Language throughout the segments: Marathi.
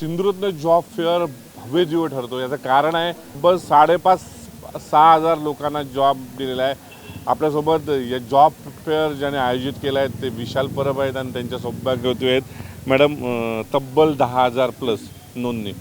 सिंधुरत्न जॉब फेअर भव्य जीव ठरतो. याचं कारण आहे बस साडेपाच सहा हजार लोकांना जॉब दिलेला आहे. आपल्यासोबत या जॉब फेअर ज्याने आयोजित केलं आहे ते विशाल परब आहेत आणि त्यांच्या सौभाग्यवती आहेत. मॅडम तब्बल दहा हजार प्लस नोंदणी.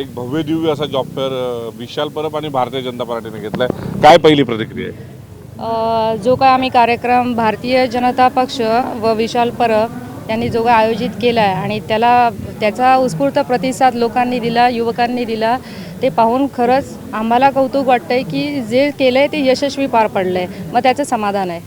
एक भव्य दिव्य असा जॉब फेअर विशाल परब आणि भारतीय जनता पार्टीने घेतला आहे काय पहिली प्रतिक्रिया आहे? जो काय आम्ही कार्यक्रम भारतीय जनता पक्ष व विशाल परब यांनी जोगा आयोजित केला आहे आणि त्याला त्याचा उत्स्फूर्त प्रतिसाद लोकांनी दिला युवकांनी दिला ते पाहून खरंच आम्हाला कौतुक वाटतं आहे की जे केलं आहे ते यशस्वी पार पडलं आहे मग त्याचं समाधान आहे.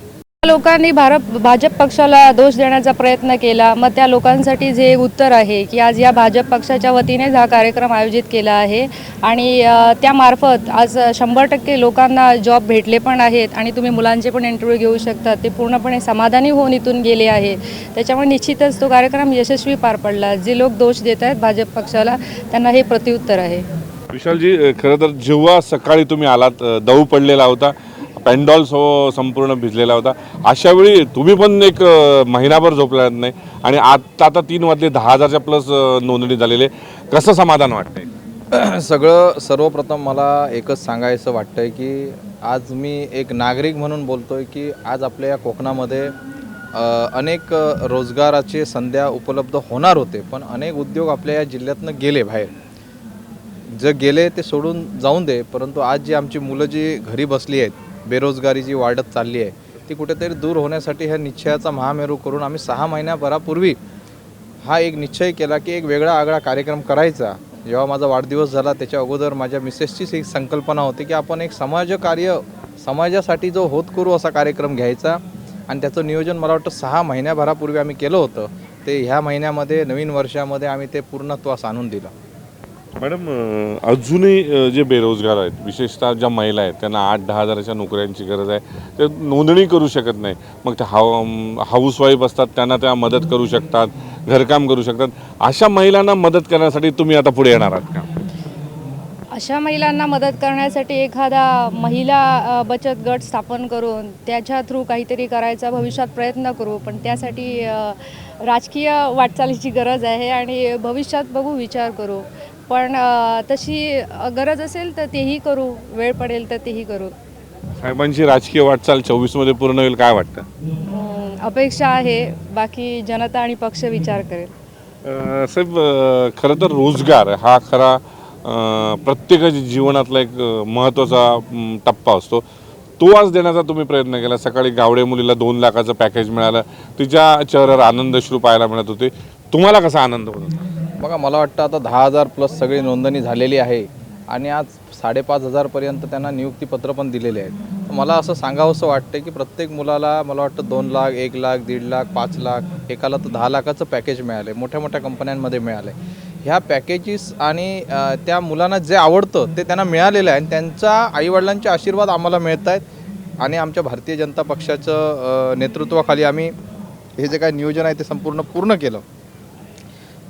लोकांनी भारत भाजप पक्षाला दोष देण्याचा प्रयत्न केला. मग त्या लोकांसाठी जे उत्तर आहे की आज या भाजप पक्षाच्या वतीनेच हा कार्यक्रम आयोजित केला आहे. आणि त्यामार्फत आज शंभर टक्के लोकांना जॉब भेटले पण आहेत आणि तुम्ही मुलांचे पण इंटरव्ह्यू घेऊ शकता. ते पूर्णपणे समाधानी होऊन इथून गेले आहे त्याच्यामुळे निश्चितच तो कार्यक्रम यशस्वी पार पडला. जे लोक दोष देत आहेत भाजप पक्षाला त्यांना हे प्रत्युत्तर आहे. विशालजी खरं तर जेव्हा सकाळी तुम्ही आलात दऊ पडलेला होता. पॅन्डॉल सो संपूर्ण भिजलेला होता. अशा वेळी तुम्ही पण एक महिनाभर झोपला नाही आणि आता आता तीन वाजले दहा हजारच्या प्लस नोंदणी झालेली आहे. कसं समाधान वाटतंय? सगळं सर्वप्रथम मला एकच सांगायचं वाटतं आहे की आज मी एक नागरिक म्हणून बोलतो आहे की आज आपल्या या कोकणामध्ये अनेक रोजगाराचे संध्या उपलब्ध होणार होते पण अनेक उद्योग आपल्या या जिल्ह्यातनं गेले बाहेर. जे गेले ते सोडून जाऊन दे परंतु आज जी आमची मुलं जी घरी बसली आहेत बेरोजगारी जी वाढत चालली आहे ती कुठेतरी दूर होण्यासाठी ह्या निश्चयाचा महामेरू करून आम्ही सहा महिन्याभरापूर्वी हा एक निश्चय केला की एक वेगळा आगळा कार्यक्रम करायचा. जेव्हा माझा वाढदिवस झाला त्याच्या अगोदर माझ्या मिसेसचीच एक संकल्पना होती की आपण एक समाजकार्य समाजासाठी जो होत करू असा कार्यक्रम घ्यायचा आणि त्याचं नियोजन मला वाटतं सहा महिन्याभरापूर्वी आम्ही केलं होतं. ते ह्या महिन्यामध्ये नवीन वर्षामध्ये आम्ही ते पूर्णत्वास आणून दिलं. मॅडम अजूनही जे बेरोजगार आहेत विशेषतः ज्या महिला आहेत त्यांना आठ दहा हजाराच्या नोकऱ्यांची गरज आहे ते नोंदणी करू शकत नाही. मग त्या हाऊ हाऊसवाईफ असतात त्यांना त्या मदत करू शकतात घरकाम करू शकतात. अशा महिलांना मदत करण्यासाठी तुम्ही आता पुढे येणार आहात का? अशा महिलांना मदत करण्यासाठी एखादा महिला बचत गट स्थापन करून त्याच्या थ्रू काहीतरी करायचा भविष्यात प्रयत्न करू पण त्यासाठी राजकीय वाटचालीची गरज आहे आणि भविष्यात बघू विचार करू. पण तशी गरज असेल तर तेही करू. वेळ पडेल तर तेही करू. साहेबांची राजकीय वाटचाल चोवीसमध्ये पूर्ण होईल काय वाटतं? अपेक्षा आहे. बाकी जनता आणि पक्ष विचार करेल. साहेब खरं तर रोजगार हा खरा प्रत्येकाच्या जीवनातला एक महत्त्वाचा टप्पा असतो. तो आज देण्याचा तुम्ही प्रयत्न केला. सकाळी गावडे मुलीला दोन लाखाचं पॅकेज मिळालं. तिच्या चेहऱ्यावर आनंदश्रू पाहायला मिळत होते. तुम्हाला कसा आनंद होत होता? बघा मला वाटतं आता दहा हजार प्लस सगळी नोंदणी झालेली आहे आणि आज साडेपाच हजारपर्यंत त्यांना नियुक्तीपत्र पण दिलेले आहेत. तर मला असं सांगावंसं वाटतं की प्रत्येक मुलाला मला वाटतं दोन लाख एक लाख दीड लाख पाच लाख एकाला तर दहा लाखाचं पॅकेज मिळालं आहे मोठ्या मोठ्या कंपन्यांमध्ये मिळालं आहे ह्या पॅकेजेस आणि त्या मुलांना जे आवडतं ते त्यांना मिळालेलं आहे आणि त्यांचा आईवडिलांचे आशीर्वाद आम्हाला मिळत आहेत आणि आमच्या भारतीय जनता पक्षाचं नेतृत्वाखाली आम्ही हे जे काही नियोजन आहे ते संपूर्ण पूर्ण केलं.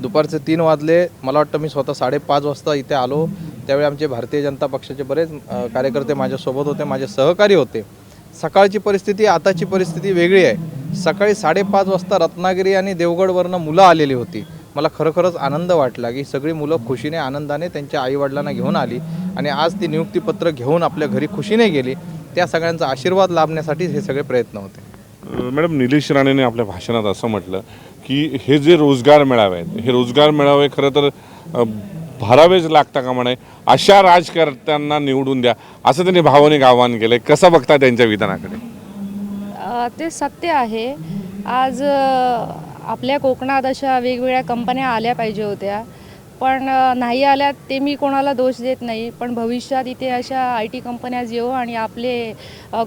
दुपारचे तीन वाजले. मला वाटतं मी स्वतः साडेपाच वाजता इथे आलो. त्यावेळी आमचे भारतीय जनता पक्षाचे बरेच कार्यकर्ते माझ्यासोबत होते माझे सहकारी होते. सकाळची परिस्थिती आताची परिस्थिती वेगळी आहे. सकाळी साडेपाच वाजता रत्नागिरी आणि देवगडवरनं मुलं आलेली होती. मला खरोखरच आनंद वाटला की सगळी मुलं खुशीने आनंदाने त्यांच्या आईवडिलांना घेऊन आली आणि आज ती नियुक्तीपत्र घेऊन आपल्या घरी खुशीने गेली. त्या सगळ्यांचा आशीर्वाद लाभण्यासाठी हे सगळे प्रयत्न होते. मॅडम निलेश राणेने आपल्या भाषणात असं म्हटलं की हे जे रोजगार मेळावे आहेत हे रोजगार मेळावे खरं तर भरावेच लागता का म्हणे? अशा राजकर्त्यांना निवडून द्या. असं त्यांनी भावनिक आवाहन आहे कसं बघता त्यांच्या विधानाकडे? ते सत्य आहे. आज आपल्या कोकणात अशा वेगवेगळ्या कंपन्या आल्या पाहिजे होत्या. पण नाही आल्या ते मी कोणाला दोष देत नाही. पण भविष्यात इथे अशा आय टी कंपन्या येऊ आणि आपले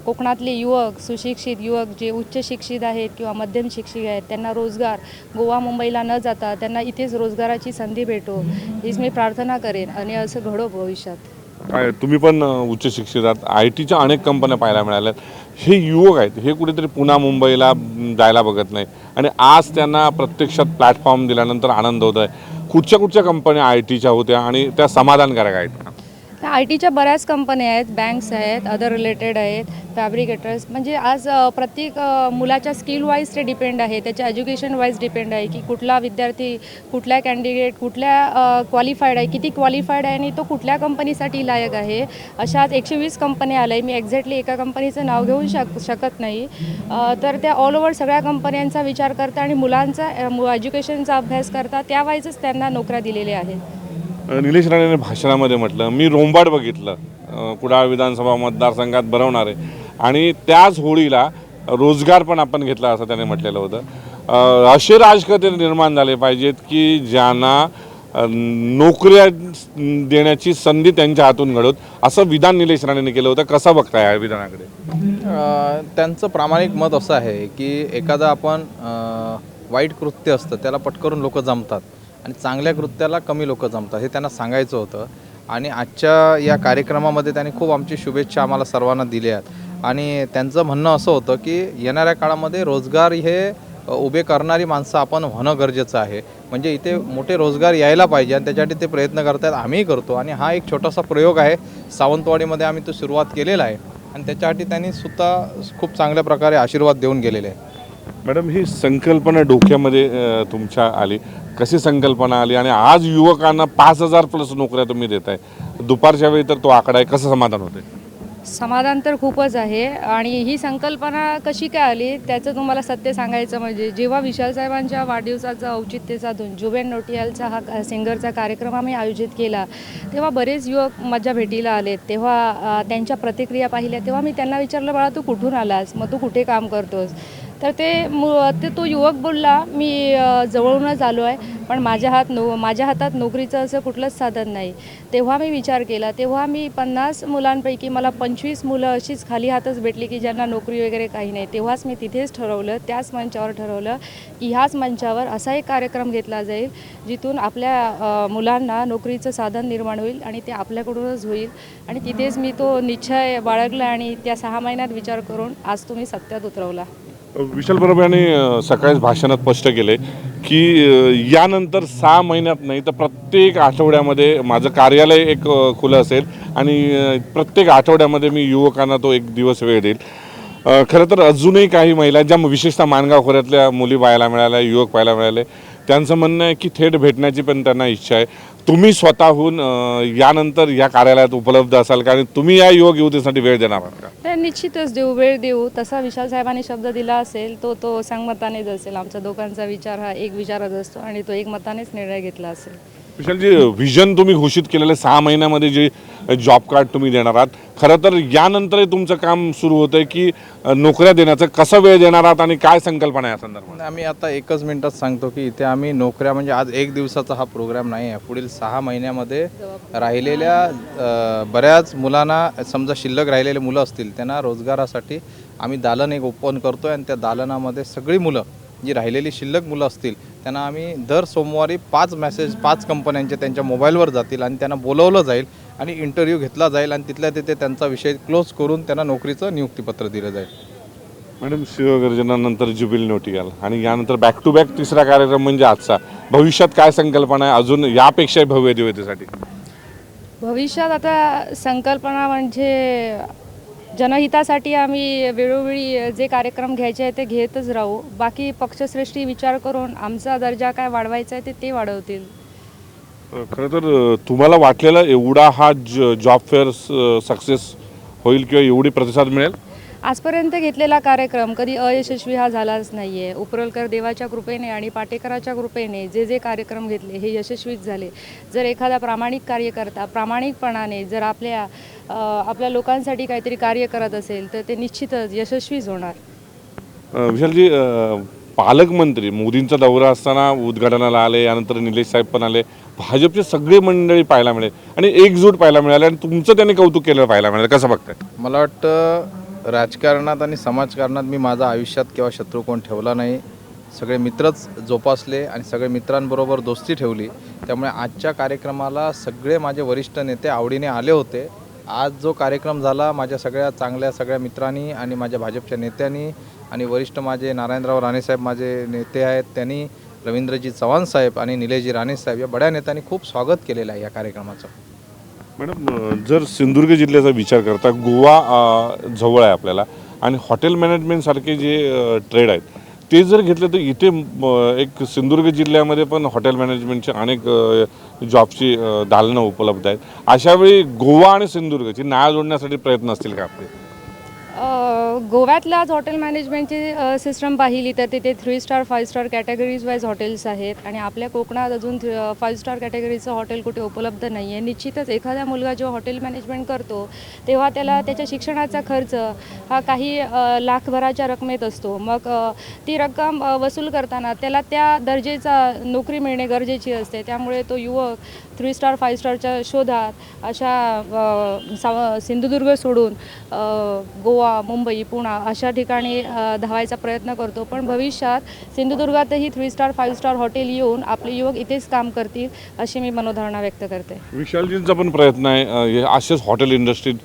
कोकणातले युवक सुशिक्षित युवक जे उच्च शिक्षित आहेत किंवा मध्यम शिक्षित आहेत त्यांना रोजगार गोवा मुंबईला न जाता त्यांना इथेच रोजगाराची संधी भेटो. हीच मी प्रार्थना करेन आणि असं घडो भविष्यात. काय तुम्ही पण उच्च शिक्षित आहात. आय टीच्या अनेक कंपन्या पाहायला मिळाल्यात. हे युवक आहेत. हे कुठेतरी पुन्हा मुंबईला जायला बघत नाही. आणि आज त्यांना प्रत्यक्षात प्लॅटफॉर्म दिल्यानंतर आनंद होत आहे कुठच्या कुठच्या कंपन्या आय टीच्या होत्या आणि त्या समाधानकारक आहेत. का आय टीच्या बऱ्याच कंपन्या आहेत बँक्स आहेत अदर रिलेटेड आहेत फॅब्रिकेटर्स म्हणजे आज प्रत्येक मुलाच्या स्किल वाईज ते डिपेंड आहे. त्याच्या एज्युकेशन वाईज डिपेंड आहे की कुठला विद्यार्थी कुठल्या कॅन्डिडेट कुठल्या क्वालिफाईड आहे किती क्वालिफाईड आहे आणि तो कुठल्या कंपनीसाठी लायक आहे. अशाच एकशे वीस कंपन्या आल्या. मी एक्झॅक्टली एका कंपनीचं नाव घेऊ शक शकत नाही. तर त्या ऑल ओव्हर सगळ्या कंपन्यांचा विचार करता आणि मुलांचा एज्युकेशनचा अभ्यास करता त्या वाईजच त्यांना नोकऱ्या दिलेल्या आहेत. निलेश राणेने भाषणामध्ये म्हटलं मी रोंबाड बघितलं कुडाळ विधानसभा मतदारसंघात भरवणार. आहे आणि त्याच होळीला रोजगार पण आपण घेतला असं त्याने म्हटलेलं होतं. असे राजकर्ते निर्माण झाले पाहिजेत की ज्यांना नोकऱ्या देण्याची संधी त्यांच्या हातून घडवत असं विधान निलेश राणेने केलं होतं. कसं बघताय या विधानाकडे? त्यांचं प्रामाणिक मत असं आहे की एखादं आपण वाईट कृत्य असतं त्याला पटकरून लोक जमतात. आणि चांगल्या कृत्याला कमी लोक जमतात हे त्यांना सांगायचं होतं. आणि आजच्या या कार्यक्रमामध्ये त्यांनी खूप आमची शुभेच्छा आम्हाला सर्वांना दिल्या आहेत. आणि त्यांचं म्हणणं असं होतं की येणाऱ्या काळामध्ये रोजगार हे उभे करणारी माणसं आपण होणं गरजेचं आहे. म्हणजे इथे मोठे रोजगार यायला पाहिजे आणि त्याच्यासाठी ते प्रयत्न करतात आम्ही करतो. आणि हा एक छोटासा प्रयोग आहे. सावंतवाडीमध्ये आम्ही तो सुरुवात केलेला आहे. आणि त्याच्यासाठी त्यांनी सुद्धा खूप चांगल्या प्रकारे आशीर्वाद देऊन गेलेले आहे मॅडम ही संकल्पना डोक्यामध्ये तुमच्या आली. कशी संकल्पना आली आणि आज युवकांना पाच हजार प्लस नोकऱ्या तुम्ही देत आहे दुपारच्या वेळी तर तो आकडा आहे. कसं समाधान होते समाधान तर खूपच आहे. आणि ही संकल्पना कशी काय आली त्याचं तुम्हाला सत्य सांगायचं म्हणजे जेव्हा विशाल साहेबांच्या वाढदिवसाचं औचित्य साधून जुबेन नोटियालचा हा सिंगरचा कार्यक्रम आम्ही आयोजित केला तेव्हा बरेच युवक माझ्या भेटीला आलेत. तेव्हा त्यांच्या प्रतिक्रिया पाहिल्या. तेव्हा मी त्यांना विचारलं बाळा तू कुठून आलास? मग तू कुठे काम करतोस? तर ते मु ते तो युवक बोलला मी जवळूनच आलो आहे पण माझ्या हात नो माझ्या हातात नोकरीचं असं कुठलंच साधन नाही. तेव्हा मी विचार केला तेव्हा मी पन्नास मुलांपैकी मला पंचवीस मुलं अशीच खाली हातच भेटली की ज्यांना नोकरी वगैरे काही नाही. तेव्हाच मी तिथेच ठरवलं त्याच मंचावर ठरवलं की ह्याच मंचावर असा एक कार्यक्रम घेतला जाईल जिथून आपल्या मुलांना नोकरीचं साधन निर्माण होईल आणि ते आपल्याकडूनच होईल. आणि तिथेच मी तो निश्चय बाळगला आणि त्या सहा महिन्यात विचार करून आज तुम्ही सत्यात उतरवला. विशाल बरोबर यांनी सकाळीच भाषणात स्पष्ट केले की यानंतर सहा महिन्यात नाही तर प्रत्येक आठवड्यामध्ये माझं कार्यालय एक खुलं असेल आणि प्रत्येक आठवड्यामध्ये मी युवकांना तो एक दिवस वेळ देईल. खरं तर अजूनही काही महिला ज्या विशेषतः मानगाव खोऱ्यातल्या मुली पाहायला मिळाल्या युवक पाहायला मिळाले त्यांचं म्हणणं आहे की थेट भेटण्याची पण त्यांना इच्छा आहे. तुम्ही स्वतःहून यानंतर या कार्यालयात उपलब्ध असाल कारण तुम्ही या युवक युवतीसाठी वेळ देणार आहात का? तर निश्चितच देऊ वेळ देऊ. तसा विशाल साहेबांनी शब्द दिला असेल तो तो संगमतानेच असेल. आमच्या दोघांचा विचार हा एक विचारच असतो आणि तो एकमतानेच निर्णय घेतला असेल. विशालजी व्हिजन तुम्ही घोषित केलेलं सहा महिन्यामध्ये जे जॉब कार्ड तुम्ही देणार आहात. खरं तर यानंतरही तुमचं काम सुरू होतं की नोकऱ्या देण्याचं कसं वेळ देणार आहात आणि काय संकल्पना आहे या संदर्भात? आम्ही आता एकच मिनिटात सांगतो की इथे आम्ही नोकऱ्या म्हणजे आज एक दिवसाचा हा प्रोग्राम नाही आहे. पुढील सहा महिन्यामध्ये राहिलेल्या बऱ्याच मुलांना समजा शिल्लक राहिलेले मुलं असतील त्यांना रोजगारासाठी आम्ही दालन एक ओपन करतो आणि त्या दालनामध्ये सगळी मुलं जी राहिलेली शिल्लक मुलं असतील त्यांना आम्ही दर सोमवारी पाच मेसेज पाच कंपन्यांचे त्यांच्या मोबाईलवर जातील आणि त्यांना बोलवलं जाईल आणि इंटरव्ह्यू घेतला जाईल आणि तिथल्या तिथे त्यांचा विषय क्लोज करून त्यांना नोकरीचं नियुक्तीपत्र दिलं जाईल. मॅडम शिवगर्जनानंतर जुबिल नोटियाल आणि यानंतर बॅक टू बॅक तिसरा कार्यक्रम म्हणजे आजचा. भविष्यात काय संकल्पना आहे? अजून यापेक्षाही भव्य दिव्यतेसाठी. भविष्यात आता संकल्पना म्हणजे जनहितासाठी आम्ही वेळोवेळी जे कार्यक्रम घ्यायचे आहे ते घेतच राहू. बाकी पक्षश्रेष्ठी विचार करून आमचा दर्जा काय वाढवायचा आहे ते ते वाढवतील. खरं तर तुम्हाला वाटलेला एवढा हा जॉब फेअर सक्सेस होईल किंवा एवढी प्रतिसाद मिळेल? आजपर्यंत घेतलेला कार्यक्रम कधी अयशस्वी हा झालाच नाही आहे उपरलकर देवाच्या कृपेने आणि पाटेकराच्या कृपेने जे जे कार्यक्रम घेतले हे यशस्वीच झाले. जर एखादा प्रामाणिक कार्यकर्ता प्रामाणिकपणाने जर आपल्या आपल्या लोकांसाठी काहीतरी कार्य करत असेल तर ते निश्चितच यशस्वीच होणार. विशालजी पालकमंत्री मोदींचा दौरा असताना उद्घाटनाला आले यानंतर निलेश साहेब पण आले. भाजपचे सगळे मंडळी पाहायला मिळेल. आणि एकजूट पाहायला मिळाले आणि तुमचं त्यांनी कौतुक केलं पाहायला मिळालं. कसं बघताय? मला वाटतं राजकारणात आणि समाजकारणात मी माझा आयुष्यात किंवा शत्रू कोण ठेवला नाही सगळे मित्रच जोपासले आणि सगळे मित्रांबरोबर दोस्ती ठेवली. त्यामुळे आजच्या कार्यक्रमाला सगळे माझे वरिष्ठ नेते आवडीने आले होते. आज जो कार्यक्रम झाला माझ्या सगळ्या चांगल्या सगळ्या मित्रांनी आणि माझ्या भाजपच्या नेत्यांनी आणि वरिष्ठ माझे नारायणराव राणेसाहेब माझे नेते आहेत त्यांनी रवींद्रजी चव्हाण साहेब आणि निलेशजी राणे साहेब या बड्या नेत्यांनी खूप स्वागत केलेलं आहे या कार्यक्रमाचं. मॅडम जर सिंधुदुर्ग जिल्ह्याचा विचार करता गोवा जवळ आहे आपल्याला आणि हॉटेल मॅनेजमेंटसारखे जे ट्रेड आहेत ते जर घेतलं तर इथे एक सिंधुदुर्ग जिल्ह्यामध्ये पण हॉटेल मॅनेजमेंटचे अनेक जॉबची दालनं उपलब्ध आहेत. अशावेळी गोवा आणि सिंधुदुर्गची नाळ जोडण्यासाठी प्रयत्न असतील का आपले? गोव्यातल्याच हॉटेल मॅनेजमेंटची सिस्टम पाहिली तर तिथे three star five star categories wise hotels आहेत. आणि आपल्या कोकणात अजून फाईव्ह स्टार कॅटेगरीचं हॉटेल कुठे उपलब्ध नाही आहे निश्चितच एखादा मुलगा जेव्हा हॉटेल मॅनेजमेंट करतो तेव्हा त्याला त्याच्या शिक्षणाचा खर्च हा काही लाखभराच्या रकमेत असतो. मग ती रक्कम वसूल करताना त्याला त्या दर्जेचा नोकरी मिळणे गरजेची असते. त्यामुळे तो युवक थ्री स्टार फाईव्ह स्टारच्या शोधात अशा सा सिंधुदुर्ग सोडून गोवा मुंबई पुणा अशा ठिकाणी धावायचा प्रयत्न करतो. पण भविष्यात सिंधुदुर्गातही three star five star hotel येऊन आपले युवक इथेच काम करतील अशी मी मनोधारणा व्यक्त करते. विशालजींचा पण प्रयत्न आहे असेच हॉटेल इंडस्ट्रीत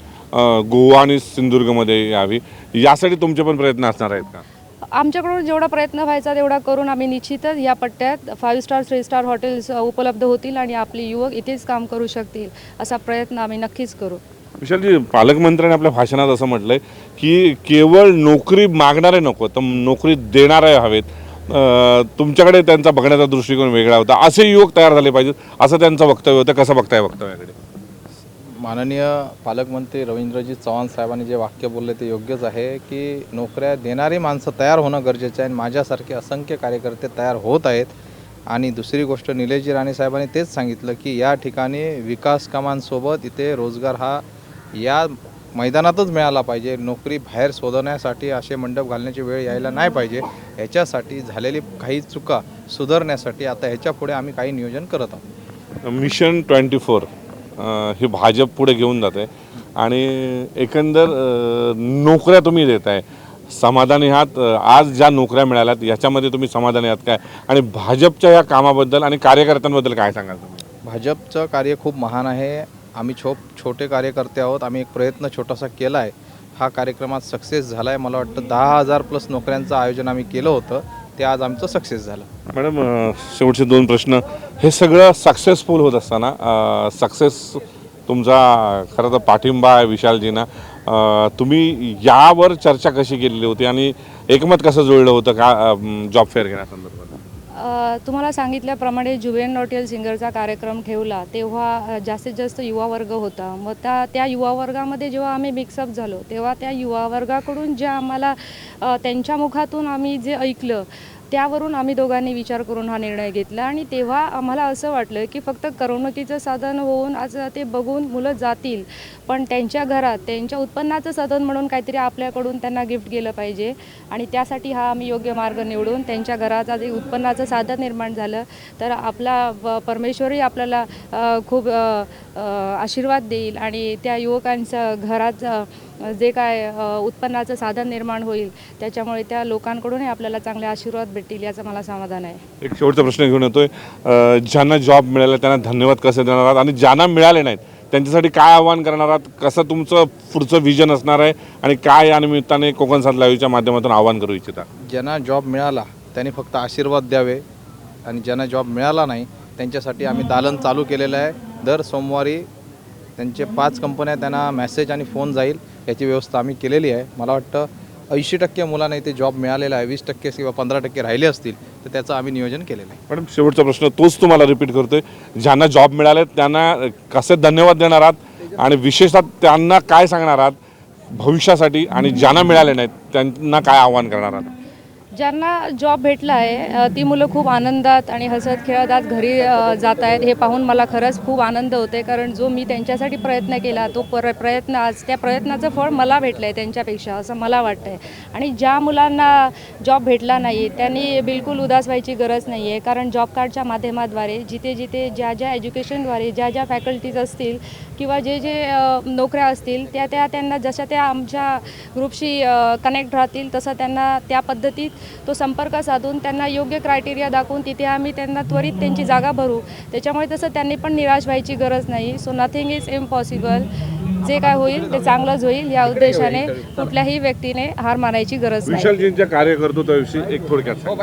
गोवा आणि सिंधुदुर्गमध्ये यावी. यासाठी तुमचे पण प्रयत्न असणार आहेत का? आमच्याकडून जेवढा प्रयत्न व्हायचा तेवढा करून आम्ही निश्चितच या पट्ट्यात five star three star hotels उपलब्ध होतील आणि आपले युवक इथेच काम करू शकतील असा प्रयत्न आम्ही नक्कीच करू. विशालजी पालकमंत्र्यांनी आपल्या भाषणात असं म्हटलंय की केवळ नोकरी मागणारे नको तर नोकरी देणारे हवेत. तुमच्याकडे त्यांचा बघण्याचा दृष्टिकोन वेगळा होता. असे युवक तयार झाले पाहिजेत असं त्यांचं वक्तव्य होतं. कसं बघताय वक्तव्याकडे? माननीय पालकमंत्री रवींद्रजी चव्हाण साहेबांनी जे वाक्य बोलले ते योग्यच आहे की नोकऱ्या देणारी माणसं तयार होणं गरजेचं आहे आणि माझ्यासारखे असंख्य कार्यकर्ते तयार होत आहेत. आणि दुसरी गोष्ट निलेशजी राणे साहेबांनी तेच सांगितलं की या ठिकाणी विकास कामांसोबत इथे रोजगार हा या मैदानातच मिळाला पाहिजे. नोकरी बाहेर शोधण्यासाठी असे मंडप घालण्याची वेळ यायला नाही पाहिजे. ह्याच्यासाठी झालेली काही चुका सुधारण्यासाठी आता ह्याच्या पुढे आम्ही काही नियोजन करत आहोत. Mission twenty four. हे भाजप पुढे घेऊन जात. आहे आणि एकंदर नोकऱ्या तुम्ही देत आहे समाधानी आहात. आज ज्या नोकऱ्या मिळाल्यात याच्यामध्ये तुम्ही समाधानी आहात काय? आणि भाजपच्या या कामाबद्दल आणि कार्यकर्त्यांबद्दल काय सांगाल तुम्ही? भाजपचं कार्य खूप महान आहे. आम्ही छो छोटे कार्यकर्ते आहोत. आम्ही एक प्रयत्न छोटासा केला आहे हा कार्यक्रमात सक्सेस झाला आहे मला वाटतं दहा हजार प्लस नोकऱ्यांचं आयोजन आम्ही केलं होतं. ते आज आमचं सक्सेस झालं. मॅडम शेवटचे दोन प्रश्न. हे सगळं सक्सेसफुल होत असताना सक्सेस तुमचा खरं तर पाठिंबा आहे विशालजींना. तुम्ही यावर चर्चा कशी केलेली होती आणि एकमत कसं जुळलं होतं का जॉब फेअर घेण्यासंदर्भात? तुम्हाला सांगितल्याप्रमाणे जुवेन हॉटेल सिंगरचा कार्यक्रम ठेवला तेव्हा जास्तीत जास्त युवा वर्ग होता. मग त्या त्या युवा वर्गामध्ये जेव्हा आम्ही मिक्सअप झालो तेव्हा त्या युवा वर्गाकडून जे आम्हाला त्यांच्या मुखातून आम्ही जे ऐकलं त्यावरून आम्ही दोघांनी विचार करून हा निर्णय घेतला आणि तेव्हा आम्हाला असं वाटलं की फक्त करमणुकीचं साधन होऊन आज ते बघून मुलं जातील. पण त्यांच्या घरात त्यांच्या उत्पन्नाचं साधन म्हणून काहीतरी आपल्याकडून त्यांना गिफ्ट गेलं पाहिजे. आणि त्यासाठी हा आम्ही योग्य मार्ग निवडून त्यांच्या घराचा जे उत्पन्नाचं साधन निर्माण झालं. तर आपला परमेश्वरही आपल्याला खूप आशीर्वाद देईल आणि त्या युवकांचं घराचं जे काय उत्पन्नाचं साधन निर्माण होईल त्याच्यामुळे त्या लोकांकडूनही आपल्याला चांगले आशीर्वाद भेटतील याचं मला समाधान आहे. एक शेवटचा प्रश्न घेऊन येतोय. ज्यांना जॉब मिळाला त्यांना धन्यवाद कसे देणार आहात? आणि ज्यांना मिळाले नाहीत त्यांच्यासाठी काय आव्हान करणार आहात? कसं तुमचं पुढचं विजन असणार आहे? आणि काय या निमित्ताने कोकण सात लाईव्हच्या माध्यमातून आव्हान करू इच्छिता? ज्यांना जॉब मिळाला त्यांनी फक्त आशीर्वाद द्यावे. आणि ज्यांना जॉब मिळाला नाही त्यांच्यासाठी आम्ही दालन चालू केलेलं आहे. दर सोमवारी त्यांचे पाच कंपन्या त्यांना मेसेज आणि फोन जाईल. याची व्यवस्था आम्ही केलेली आहे. मला वाटतं ऐंशी टक्के मुलांना इथे जॉब मिळालेला आहे. वीस टक्के किंवा पंधरा टक्के राहिले असतील तर त्याचं आम्ही नियोजन केलेलं आहे. मॅडम शेवटचा प्रश्न तोच तुम्हाला रिपीट करतोय. ज्यांना जॉब मिळाले त्यांना कसे धन्यवाद देणार आहात? आणि विशेषतः त्यांना काय सांगणार आहात? भविष्यासाठी आणि ज्यांना मिळाले नाहीत त्यांना काय आव्हान करणार आहात? ज्यांना जॉब भेटला आहे ती मुलं खूप आनंदात आणि हसत खेळत आज घरी जात आहेत. हे पाहून मला खरंच खूप आनंद होते कारण जो मी त्यांच्यासाठी प्रयत्न केला तो पर प्रयत्न आज त्या प्रयत्नाचं फळ मला भेटलं आहे त्यांच्यापेक्षा असं मला वाटतं आहे आणि ज्या मुलांना जॉब भेटला नाही त्यांनी बिलकुल उदास व्हायची गरज नाही आहे कारण जॉब कार्डच्या माध्यमाद्वारे जिथे जिथे ज्या ज्या एज्युकेशनद्वारे ज्या ज्या फॅकल्टीज असतील किंवा जे जे नोकऱ्या असतील त्या त्या त्यांना जशा त्या आमच्या ग्रुपशी कनेक्ट राहतील तसं त्यांना त्या पद्धतीत तो संपर्क साधून त्यांना योग्य क्रायटेरिया दाखवून तिथे आम्ही त्यांना त्वरित त्यांची जागा भरू. त्याच्यामुळे तसं त्यांनी पण निराश व्हायची गरज नाही. सो नथिंग इज इम्पॉसिबल जे काय होईल ते चांगलंच होईल. या उद्देशाने कुठल्याही व्यक्तीने हार मानायची गरज नाही. विशालजींच्या कार्यकर्तृत्वाविषयी एक थोडक्यात हो.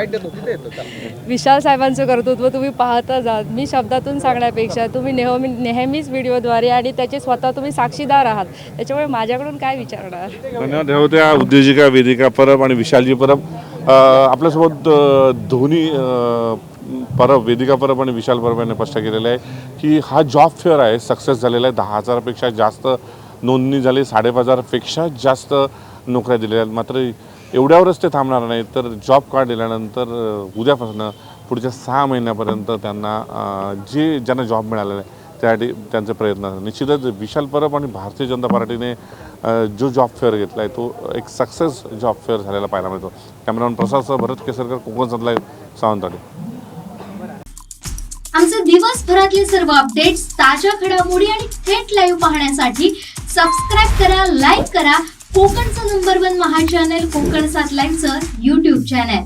विशाल साहेबांचं कर्तृत्व तुम्ही पाहतच आहात मी शब्दातून सांगण्यापेक्षा तुम्ही नेहमी नेहमीच व्हिडिओद्वारे आणि त्याचे स्वतः तुम्ही साक्षीदार आहात. त्याच्यामुळे माझ्याकडून काय विचारणार? धन्यवाद. हे उद्योजिका वेदिका परब आणि विशालजी परब. आपल्यासोबत धोनी परब वेदिका परब आणि विशाल परब यांनी स्पष्ट केलेलं आहे की हा जॉब फेअर आहे सक्सेस झालेला आहे. दहा हजारापेक्षा जास्त नोंदणी झाली साडेपाच हजारपेक्षा जास्त नोकऱ्या दिलेल्या आहेत. मात्र एवढ्यावरच ते थांबणार नाही तर जॉब कार्ड दिल्यानंतर उद्यापासून पुढच्या सहा महिन्यापर्यंत त्यांना जे ज्यांना जॉब मिळालेला आहे त्यासाठी त्यांचे प्रयत्न निश्चितच विशाल परब आणि भारतीय जनता पार्टीने जो जॉब फेअर घेतला आहे तो एक सक्सेस जॉब फेअर झालेला पाहायला मिळतो. कॅमेरामॅन प्रसादसह भरत केसरकर कोकण सदला सावंतवाडी. आमचे दिवसभरातले सर्व अपडेट्स ताज्या घडामोडी आणि थेट लाईव्ह पाहण्यासाठी सबस्क्राईब करा लाईक करा. कोकणचं number one Maha channel Konkan सात लाईव्हचं युट्यूब चॅनल